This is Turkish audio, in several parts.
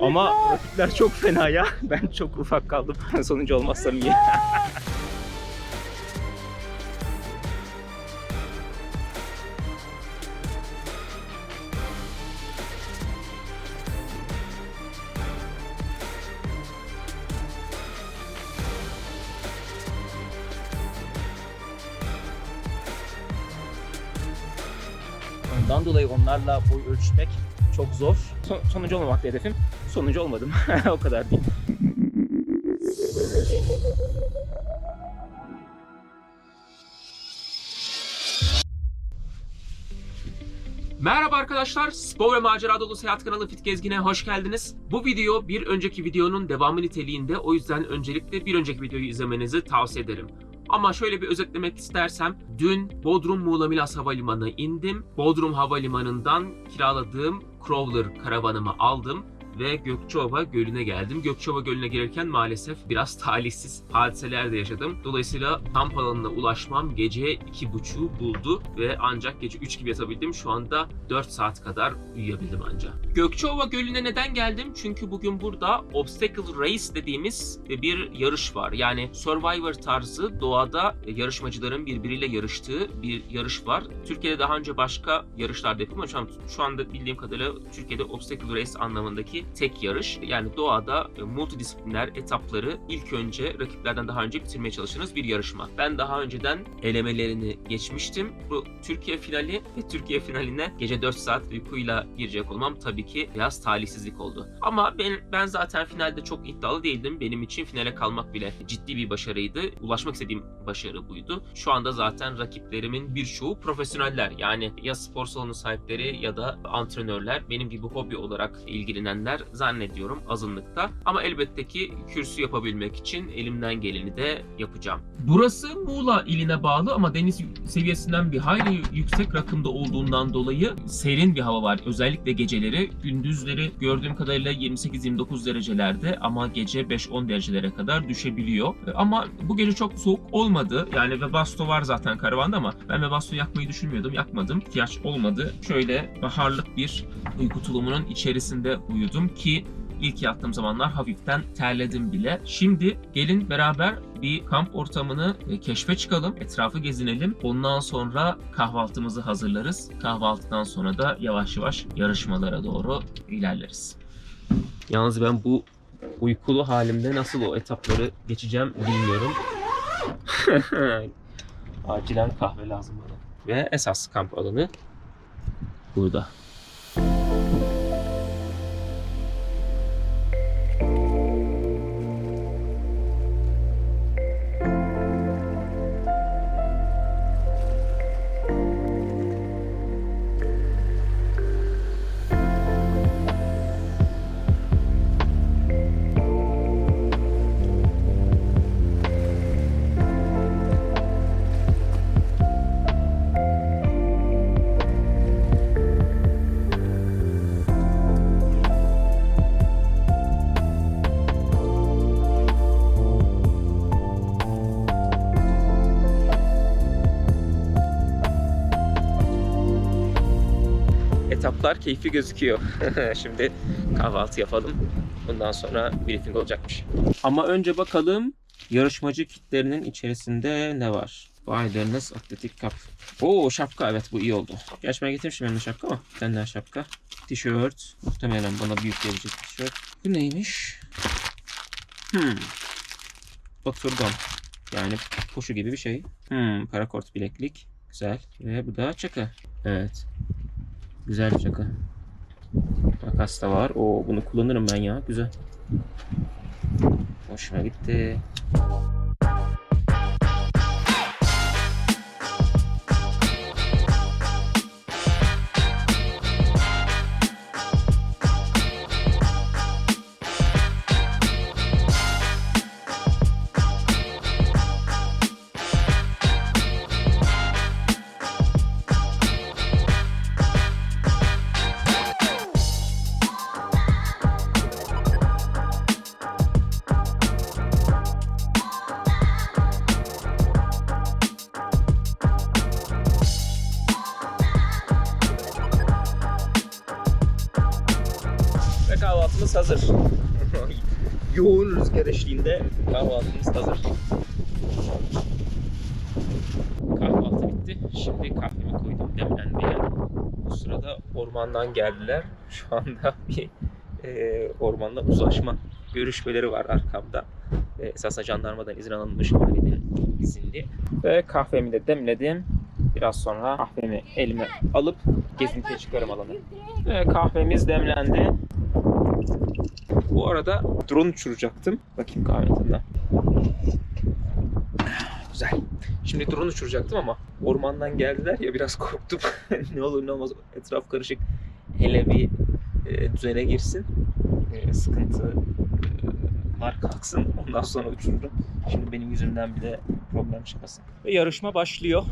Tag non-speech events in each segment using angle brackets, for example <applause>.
Ama rakipler çok fena ya. <laughs> Ben çok ufak kaldım. Sonuncu olmazsam iyi. Ondan dolayı onlarla boy ölçmek çok zor. Son, sonuncu olmamak hedefim. Sonuncu olmadım. <laughs> o kadar değil. Merhaba arkadaşlar, spor ve macera dolu seyahat kanalı Fit Gezgin'e hoş geldiniz. Bu video bir önceki videonun devamı niteliğinde o yüzden öncelikle bir önceki videoyu izlemenizi tavsiye ederim. Ama şöyle bir özetlemek istersem, dün Bodrum Muğla Milas Havalimanı'na indim. Bodrum Havalimanı'ndan kiraladığım Crawler karavanımı aldım ve Gökçeova Gölü'ne geldim. Gökçeova Gölü'ne gelirken maalesef biraz talihsiz hadiseler de yaşadım. Dolayısıyla kamp alanına ulaşmam gece 2.30'u buldu ve ancak gece 3 gibi yatabildim. Şu anda 4 saat kadar uyuyabildim ancak. Gökçeova Gölü'ne neden geldim? Çünkü bugün burada Obstacle Race dediğimiz bir yarış var. Yani Survivor tarzı doğada yarışmacıların birbiriyle yarıştığı bir yarış var. Türkiye'de daha önce başka yarışlar da yapılmış ama şu anda bildiğim kadarıyla Türkiye'de Obstacle Race anlamındaki tek yarış. Yani doğada e, multidisipliner etapları ilk önce rakiplerden daha önce bitirmeye çalıştığınız bir yarışma. Ben daha önceden elemelerini geçmiştim. Bu Türkiye finali ve Türkiye finaline gece 4 saat uykuyla girecek olmam tabii ki biraz talihsizlik oldu. Ama ben, ben zaten finalde çok iddialı değildim. Benim için finale kalmak bile ciddi bir başarıydı. Ulaşmak istediğim başarı buydu. Şu anda zaten rakiplerimin birçoğu profesyoneller. Yani ya spor salonu sahipleri ya da antrenörler. Benim gibi hobi olarak ilgilenenler zannediyorum azınlıkta. Ama elbette ki kürsü yapabilmek için elimden geleni de yapacağım. Burası Muğla iline bağlı ama deniz seviyesinden bir hayli yüksek rakımda olduğundan dolayı serin bir hava var. Özellikle geceleri. Gündüzleri gördüğüm kadarıyla 28-29 derecelerde ama gece 5-10 derecelere kadar düşebiliyor. Ama bu gece çok soğuk olmadı. Yani Webasto var zaten karavanda ama ben Webasto yakmayı düşünmüyordum. Yakmadım. İhtiyaç olmadı. Şöyle baharlık bir uyku tulumunun içerisinde uyudum ki ilk yattığım zamanlar hafiften terledim bile. Şimdi gelin beraber bir kamp ortamını e, keşfe çıkalım, etrafı gezinelim. Ondan sonra kahvaltımızı hazırlarız. Kahvaltıdan sonra da yavaş yavaş yarışmalara doğru ilerleriz. Yalnız ben bu uykulu halimde nasıl o etapları geçeceğim bilmiyorum. <laughs> Acilen kahve lazım bana. Ve esas kamp alanı burada. Etaplar keyifli gözüküyor. <laughs> Şimdi kahvaltı yapalım. Bundan sonra briefing olacakmış. Ama önce bakalım yarışmacı kitlerinin içerisinde ne var? Wilderness Atletik Cup. Oo şapka evet bu iyi oldu. Gerçi ben getirmişim yanımda şapka ama daha şapka. Tişört. Muhtemelen bana büyük gelecek tişört. Bu neymiş? Hmm. Oturgam. Yani koşu gibi bir şey. Hmm, parakort bileklik. Güzel. Ve bu da çakı. Evet. Güzel bir şaka. Makas da var. Oo bunu kullanırım ben ya. Güzel. Hoşuma gitti. Ormandan geldiler. <laughs> Şu anda bir e, ormanda uzlaşma görüşmeleri var arkamda. E, esasen jandarmadan izin alınmış valinin izinli. Ve kahvemi de demledim. Biraz sonra kahvemi elime alıp gezintiye çıkarım alanı. Ve kahvemiz demlendi. Bu arada drone uçuracaktım. Bakayım kahve tadına. Güzel. Şimdi drone uçuracaktım ama ormandan geldiler ya biraz <laughs> korktum. ne olur ne olmaz etraf karışık. Hele bir e, düzene girsin. E, sıkıntılar kalksın. Ondan sonra uçururum. Şimdi benim yüzümden bir de problem çıkmasın. Ve yarışma başlıyor.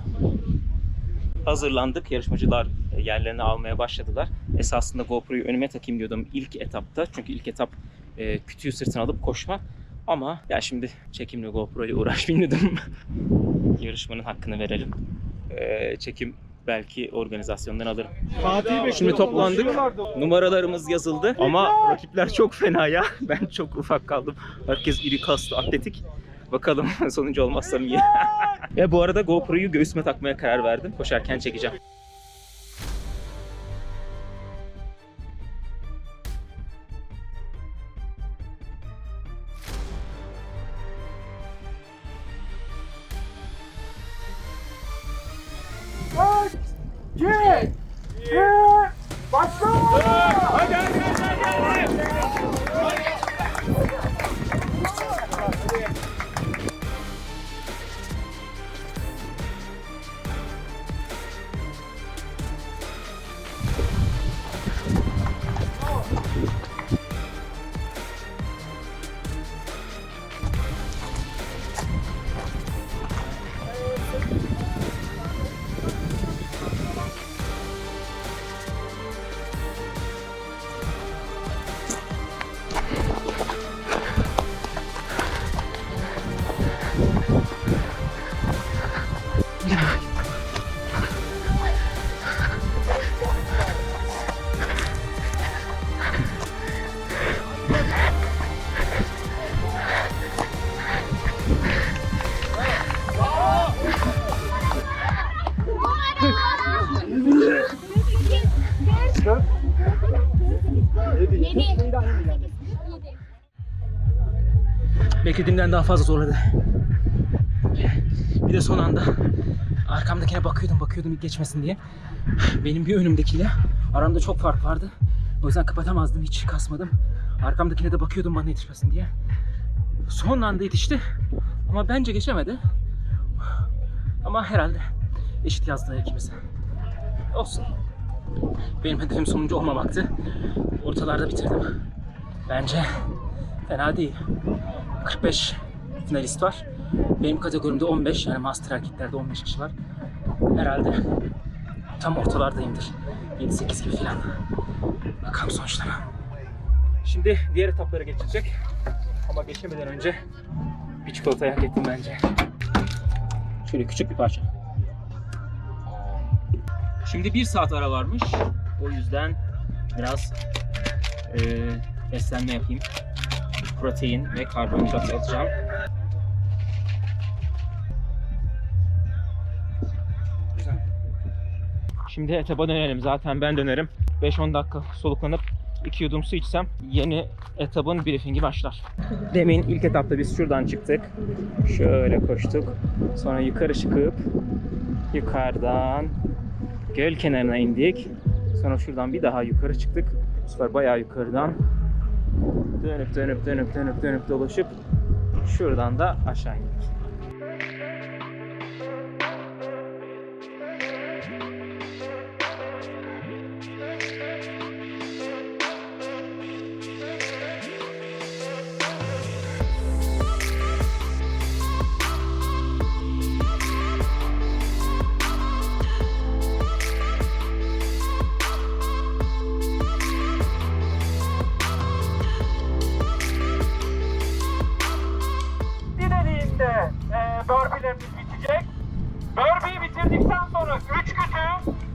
Hazırlandık. Yarışmacılar e, yerlerini almaya başladılar. Esasında GoPro'yu önüme takayım diyordum ilk etapta. Çünkü ilk etap e, kütüğü sırtına alıp koşma. Ama ya şimdi çekimle GoPro ile uğraşmayayım dedim. <laughs> Yarışmanın hakkını verelim. E, çekim belki organizasyondan alırım. Şimdi toplandık. Numaralarımız yazıldı ama rakipler çok fena ya. <laughs> Ben çok ufak kaldım. Herkes iri kaslı, atletik. Bakalım <laughs> sonucu olmazsam iyi. Ve bu arada GoPro'yu göğsüme takmaya karar verdim. Koşarken çekeceğim. 2, 1, başla! Hadi hadi! Beklediğimden daha fazla zorladı. Bir de son anda arkamdakine bakıyordum bakıyordum geçmesin diye. Benim bir önümdekiyle aramda çok fark vardı. O yüzden kapatamazdım hiç kasmadım. Arkamdakine de bakıyordum bana yetişmesin diye. Son anda yetişti ama bence geçemedi. Ama herhalde eşit yazdılar ikimiz. Olsun. Benim hedefim sonuncu olmamaktı. Ortalarda bitirdim. Bence fena değil. 45 finalist var. Benim kategorimde 15 yani master erkeklerde 15 kişi var. Herhalde tam ortalardayımdır. 7-8 gibi falan. Bakalım sonuçlara. Şimdi diğer etaplara geçilecek. Ama geçemeden önce bir çikolatayı hak ettim bence. Şöyle küçük bir parça. Şimdi bir saat ara varmış. O yüzden biraz eee beslenme yapayım protein ve karbonhidrat alacağım. Şimdi etaba dönelim. Zaten ben dönerim. 5-10 dakika soluklanıp 2 yudum su içsem yeni etabın briefingi başlar. Demin ilk etapta biz şuradan çıktık. Şöyle koştuk. Sonra yukarı çıkıp yukarıdan göl kenarına indik. Sonra şuradan bir daha yukarı çıktık. Bu sefer bayağı yukarıdan dönüp dönüp dönüp dönüp dönüp dolaşıp şuradan da aşağı indik.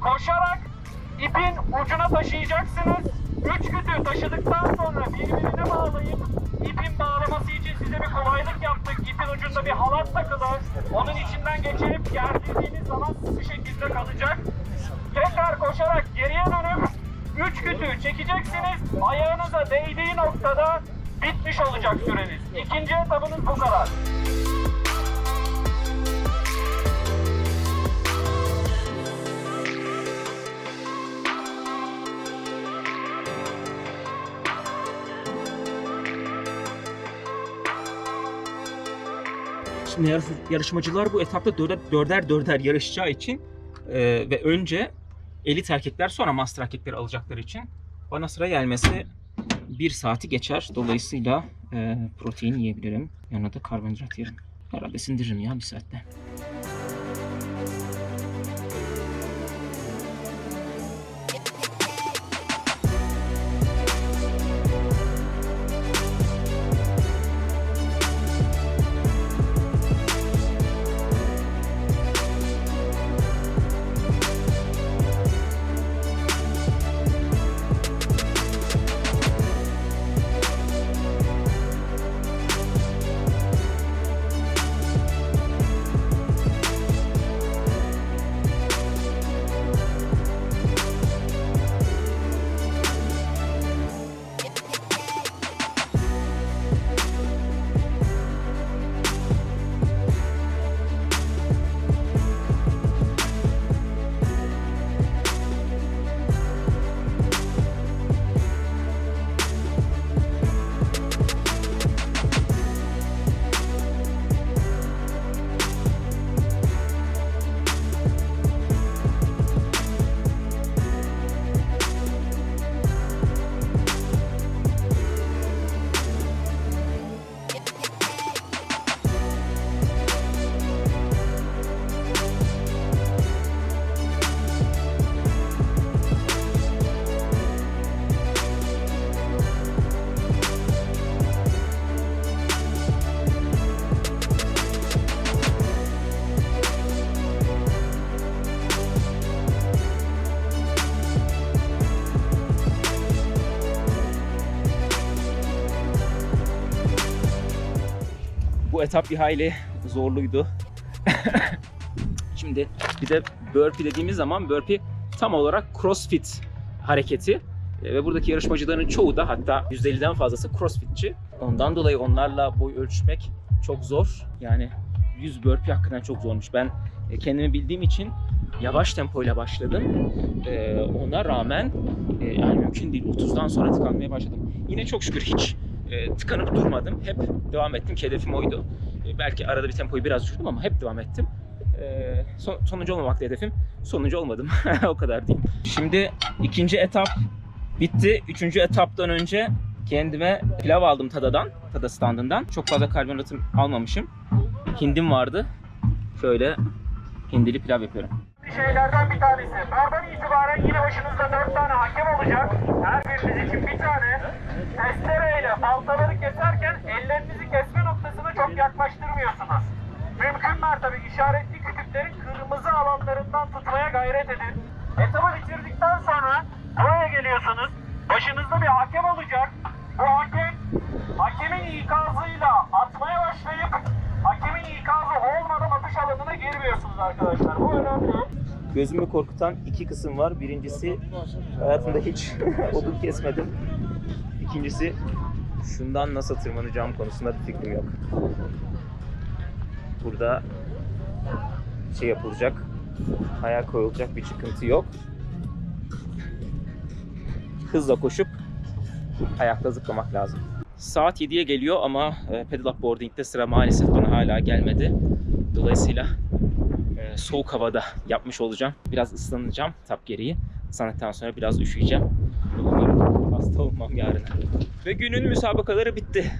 koşarak ipin ucuna taşıyacaksınız. Üç kütüğü taşıdıktan sonra birbirine bağlayıp ipin bağlaması için size bir kolaylık yaptık. İpin ucunda bir halat takılı. Onun içinden geçirip gerdirdiğiniz zaman bu şekilde kalacak. Tekrar koşarak geriye dönüp üç kütüğü çekeceksiniz. Ayağınıza değdiği noktada bitmiş olacak süreniz. İkinci etabınız bu kadar. Şimdi yarış- yarışmacılar bu etapta dörder dörder, dörder yarışacağı için e, ve önce elit erkekler sonra master erkekleri alacakları için bana sıra gelmesi bir saati geçer. Dolayısıyla e, protein yiyebilirim. Yanına da karbonhidrat yerim. Herhalde sindiririm ya bir saatte. Bu etap bir hayli zorluydu. Şimdi bir de burpee dediğimiz zaman burpee tam olarak crossfit hareketi. E, Ve buradaki yarışmacıların çoğu da hatta %50'den fazlası crossfitçi. Ondan dolayı onlarla boy ölçmek çok zor. Yani 100 burpee hakikaten çok zormuş. Ben e, kendimi bildiğim için yavaş tempoyla başladım. E, ona rağmen e, yani mümkün değil. 30'dan sonra tıkanmaya başladım. Yine çok şükür hiç e, tıkanıp durmadım. Hep devam ettim ki hedefim oydu. E, belki arada bir tempoyu biraz düşürdüm ama hep devam ettim. E, son, sonuncu olmamaktı hedefim. Sonuncu olmadım. <laughs> o kadar diyeyim. Şimdi ikinci etap bitti. Üçüncü etaptan önce kendime pilav aldım Tada'dan. Tada standından. Çok fazla karbonhidratım almamışım. Hindim vardı. Şöyle hindili pilav yapıyorum. Şeylerden bir tanesi. Buradan itibaren yine başınızda dört tane hakem olacak. Her biriniz için bir tane. Testereyle baltaları keserken ellerinizi kesme noktasına çok yaklaştırmıyorsunuz. Mümkün mertebe işaretli kütüklerin kırmızı alanlarından tutmaya gayret edin. Etabı bitirdikten sonra buraya geliyorsunuz. Başınızda bir hakem olacak. Bu hakem hakemin ikazıyla atmaya başlayıp hakemin ikazı olmadan atış alanına girmiyorsunuz arkadaşlar. Bu önemli. Gözümü korkutan iki kısım var. Birincisi hayatımda hiç <laughs> odun kesmedim. İkincisi şundan nasıl tırmanacağım konusunda bir fikrim yok. Burada şey yapılacak, ayağa koyulacak bir çıkıntı yok. Hızla koşup ayakta zıplamak lazım. Saat 7'ye geliyor ama e, pedal up boarding'de sıra maalesef bana hala gelmedi. Dolayısıyla e, soğuk havada yapmış olacağım. Biraz ıslanacağım tap gereği. Islandıktan sonra biraz üşüyeceğim. Umarım hasta olmam yarın. Ve günün müsabakaları bitti.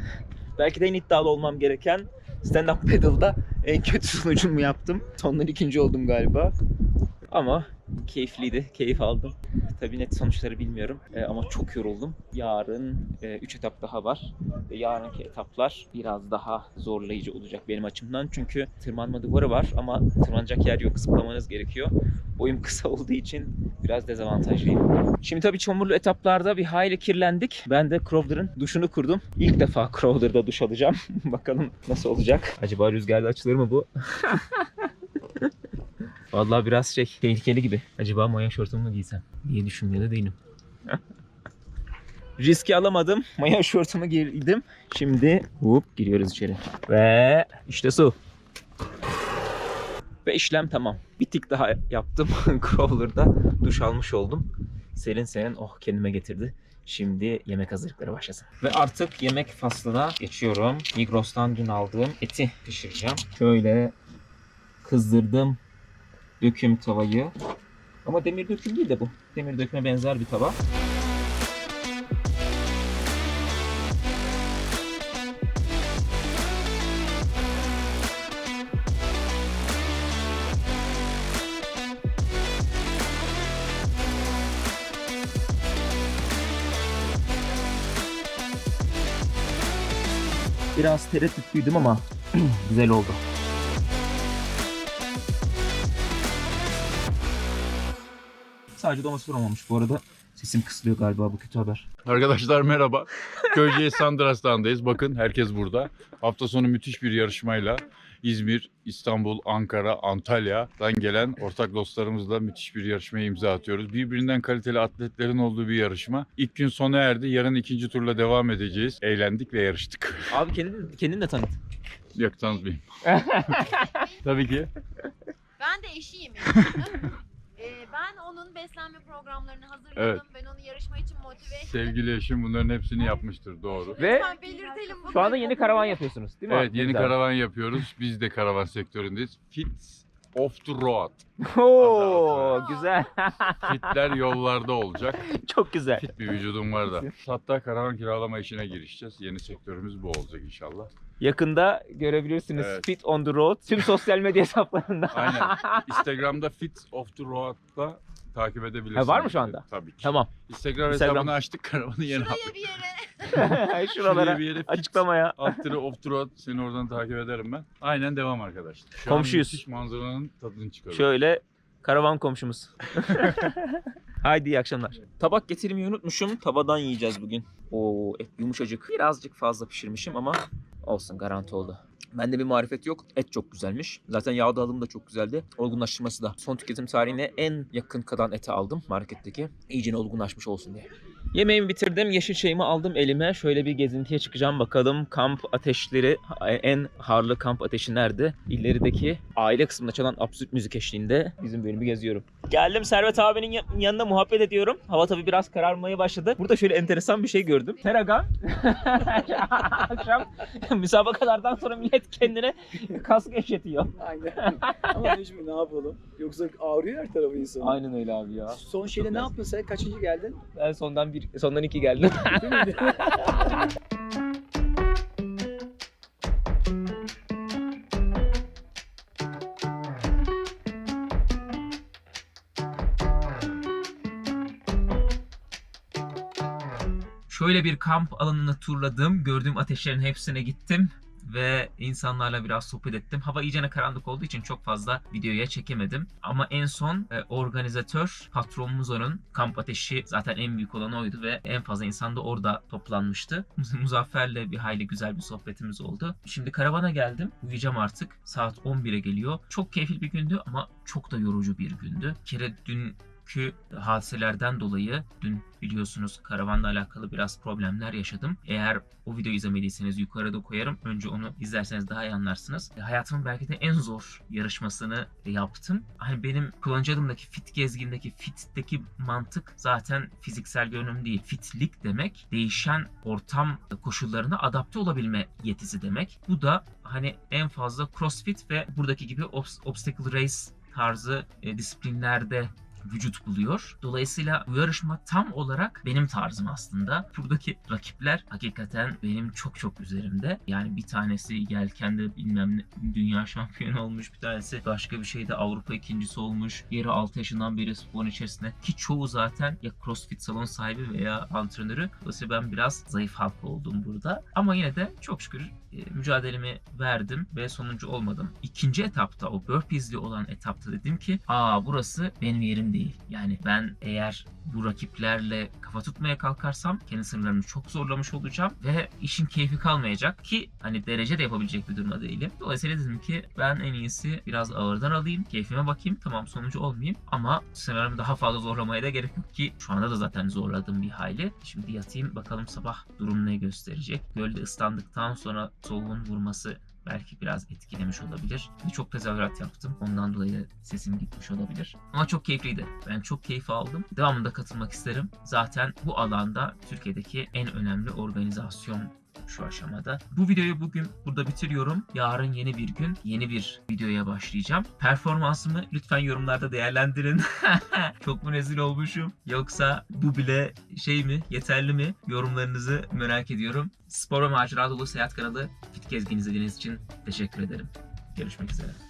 Belki de en iddialı olmam gereken stand-up pedal'da en kötü sonucumu yaptım. Sondan ikinci oldum galiba. Ama keyifliydi, keyif aldım. Tabii net sonuçları bilmiyorum E, ama çok yoruldum. Yarın 3 etap daha var. Ve yarınki etaplar biraz daha zorlayıcı olacak benim açımdan. Çünkü tırmanma duvarı var ama tırmanacak yer yok. Zıplamanız gerekiyor. Boyum <laughs> kısa olduğu için biraz dezavantajlıyım. Şimdi tabii çamurlu etaplarda bir hayli kirlendik. Ben de Crowder'ın duşunu kurdum. İlk defa Crowder'da duş alacağım. <laughs> Bakalım nasıl olacak. Acaba rüzgarda açılır mı bu? <laughs> Vallahi biraz şey tehlikeli gibi. Acaba maya şortumu mu giysem diye düşünmüyor da değilim. Riski alamadım. Maya şortumu giydim. Şimdi hop giriyoruz içeri. Ve işte su. Ve işlem tamam. Bir tık daha yaptım. <laughs> Crawler'da duş almış oldum. Serin serin oh kendime getirdi. Şimdi yemek hazırlıkları başlasın. Ve artık yemek faslına geçiyorum. Migros'tan dün aldığım eti pişireceğim. Şöyle kızdırdım döküm tavayı. Ama demir döküm değil de bu. Demir döküme benzer bir tava. Biraz tereddütlüydüm ama <clears throat> güzel oldu. Sadece domates vuramamış bu arada. Sesim kısılıyor galiba bu kötü haber. Arkadaşlar merhaba. Köyceğiz Sandras'tandayız. Bakın herkes burada. Hafta sonu müthiş bir yarışmayla İzmir, İstanbul, Ankara, Antalya'dan gelen ortak dostlarımızla müthiş bir yarışmaya imza atıyoruz. Birbirinden kaliteli atletlerin olduğu bir yarışma. İlk gün sona erdi. Yarın ikinci turla devam edeceğiz. Eğlendik ve yarıştık. Abi kendin, kendin de tanıt. Yok tanıtmayayım. <laughs> Tabii ki. Ben de eşiyim. <laughs> Onun beslenme programlarını hazırladım. Evet. Ben onu yarışma için motive ettim. Sevgili eşim bunların hepsini yapmıştır. Doğru. Ve Lütfen belirtelim bunu. Şu anda yeni karavan yapıyorsunuz değil mi? Evet yeni Güzel. karavan yapıyoruz. Biz de karavan sektöründeyiz. Fit off the road. <laughs> Oo güzel. Fitler yollarda olacak. <laughs> Çok güzel. Fit bir vücudum var da. Hatta karavan kiralama işine girişeceğiz. Yeni sektörümüz bu olacak inşallah. Yakında görebilirsiniz Evet. Fit on the Road tüm sosyal medya hesaplarında. Aynen. <laughs> Instagram'da Fit of the Road'da takip edebilirsiniz. Ha, var mı şu anda? Tabii ki. tamam. Instagram, Instagram. hesabını açtık. Karavanı yeni Şuraya bir yere. <laughs> <laughs> Şuralara bir yere fit açıklamaya. alt tire off the road. Seni oradan takip ederim ben. Aynen devam arkadaşlar. Şu Komşuyuz. Müthiş manzaranın tadını çıkarıyoruz. Şöyle karavan komşumuz. <laughs> Haydi iyi akşamlar. Tabak getirmeyi unutmuşum. Tavadan yiyeceğiz bugün. Oo et yumuşacık. Birazcık fazla pişirmişim ama olsun garanti oldu. Bende bir marifet yok. Et çok güzelmiş. Zaten yağ dağılımı da çok güzeldi. Olgunlaştırması da. Son tüketim tarihine en yakın kalan eti aldım marketteki. İyice olgunlaşmış olsun diye. Yemeğimi bitirdim. Yeşil çayımı aldım elime. Şöyle bir gezintiye çıkacağım bakalım. Kamp ateşleri, en harlı kamp ateşi nerede? İlerideki aile kısmında çalan absürt müzik eşliğinde bizim bölümü geziyorum. Geldim Servet abinin ya- yanına muhabbet ediyorum. Hava tabii biraz kararmaya başladı. Burada şöyle enteresan bir şey gördüm. Teragan. <laughs> Akşam müsabakalardan sonra millet kendine kask eşletiyor. Aynen. Ama mecbur ne yapalım? Yoksa ağrıyor her tarafı insan. Aynen öyle abi ya. Son şeyde ne yaptın sen? Kaçıncı geldin? Ben sondan bir, sondan iki <laughs> mi? Şöyle bir kamp alanını turladım. Gördüğüm ateşlerin hepsine gittim ve insanlarla biraz sohbet ettim. Hava iyicene karanlık olduğu için çok fazla videoya çekemedim. Ama en son e, organizatör patronumuz onun kamp ateşi zaten en büyük olan oydu ve en fazla insan da orada toplanmıştı. <laughs> Muzaffer'le bir hayli güzel bir sohbetimiz oldu. Şimdi karavana geldim. Uyuyacağım artık. Saat 11'e geliyor. Çok keyifli bir gündü ama çok da yorucu bir gündü. Bir kere dün çünkü hadiselerden dolayı dün biliyorsunuz karavanla alakalı biraz problemler yaşadım. Eğer o videoyu izlemediyseniz yukarıda koyarım. Önce onu izlerseniz daha iyi anlarsınız. E, Hayatımın belki de en zor yarışmasını yaptım. Hani benim kullanıcı adımdaki fit gezgindeki fitteki mantık zaten fiziksel görünüm değil. Fitlik demek değişen ortam koşullarına adapte olabilme yetisi demek. Bu da hani en fazla crossfit ve buradaki gibi obs- obstacle race tarzı e, disiplinlerde vücut buluyor. Dolayısıyla bu yarışma tam olarak benim tarzım aslında. Buradaki rakipler hakikaten benim çok çok üzerimde. Yani bir tanesi yelkende bilmem ne dünya şampiyonu olmuş. Bir tanesi başka bir şeyde Avrupa ikincisi olmuş. Diğeri 6 yaşından beri sporun içerisinde. Ki çoğu zaten ya crossfit salon sahibi veya antrenörü. Dolayısıyla ben biraz zayıf halka oldum burada. Ama yine de çok şükür e, mücadelemi verdim ve sonuncu olmadım. İkinci etapta o burpees'li olan etapta dedim ki aa burası benim yerim değil. Yani ben eğer bu rakiplerle kafa tutmaya kalkarsam kendi sınırlarımı çok zorlamış olacağım ve işin keyfi kalmayacak ki hani derece de yapabilecek bir durumda değilim. Dolayısıyla dedim ki ben en iyisi biraz ağırdan alayım, keyfime bakayım. Tamam sonucu olmayayım ama sınırlarımı daha fazla zorlamaya da gerek yok ki şu anda da zaten zorladım bir hayli. Şimdi yatayım bakalım sabah durum ne gösterecek. Gölde ıslandıktan sonra soğuğun vurması belki biraz etkilemiş olabilir. Çok tezahürat yaptım. Ondan dolayı sesim gitmiş olabilir. Ama çok keyifliydi. Ben çok keyif aldım. Devamında katılmak isterim. Zaten bu alanda Türkiye'deki en önemli organizasyon şu aşamada. Bu videoyu bugün burada bitiriyorum. Yarın yeni bir gün, yeni bir videoya başlayacağım. Performansımı lütfen yorumlarda değerlendirin. <laughs> Çok mu rezil olmuşum? Yoksa bu bile şey mi, yeterli mi? Yorumlarınızı merak ediyorum. Spor ve macera dolu seyahat kanalı Fit Gezgin izlediğiniz için teşekkür ederim. Görüşmek üzere.